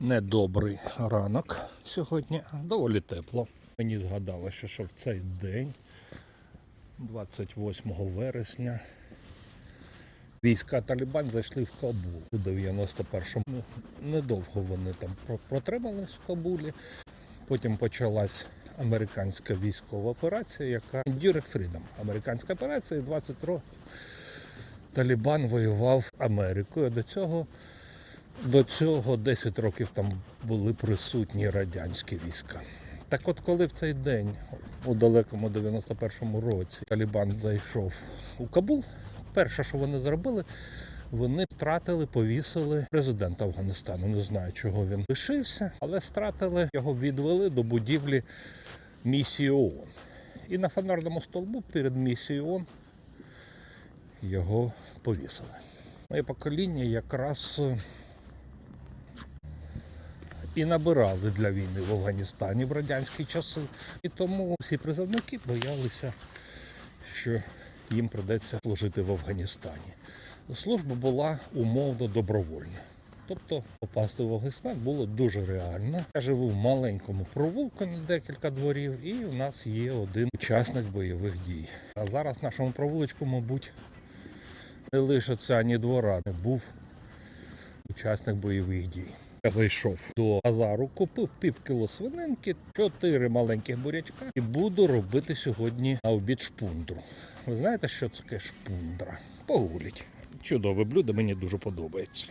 недобрий ранок сьогодні. Доволі тепло. Мені згадалося, що в цей день, 28 вересня, війська Талібан зайшли в Кабул у 91-му. Ну, Недовго вони там протримались в Кабулі. Потім почалась американська військова операція, яка Enduring Freedom. Американська операція 20 років. Талібан воював Америкою. До цього, до цього 10 років там були присутні радянські війська. Так от коли в цей день, у далекому 91-му році, Талібан зайшов у Кабул, перше, що вони зробили, вони втратили, повісили президента Афганістану. Не знаю, чого він лишився, але стратили його, відвели до будівлі місії ООН. І на фонарному столбу перед місією ООН його повісили. Моє покоління якраз і набирали для війни в Афганістані в радянські часи. І тому всі призовники боялися, що їм придеться служити в Афганістані. Служба була умовно добровольна. Тобто попасти в Афганістан було дуже реально. Я живу в маленькому провулку на декілька дворів, і у нас є один учасник бойових дій. А зараз в нашому провулочку, мабуть, не це ані двора, не був учасник бойових дій. Я зайшов до базару, купив пів кіло свининки, чотири маленьких бурячка і буду робити сьогодні на обід шпундру. Ви знаєте, що таке шпундра? Погуліть. Чудове блюдо, мені дуже подобається.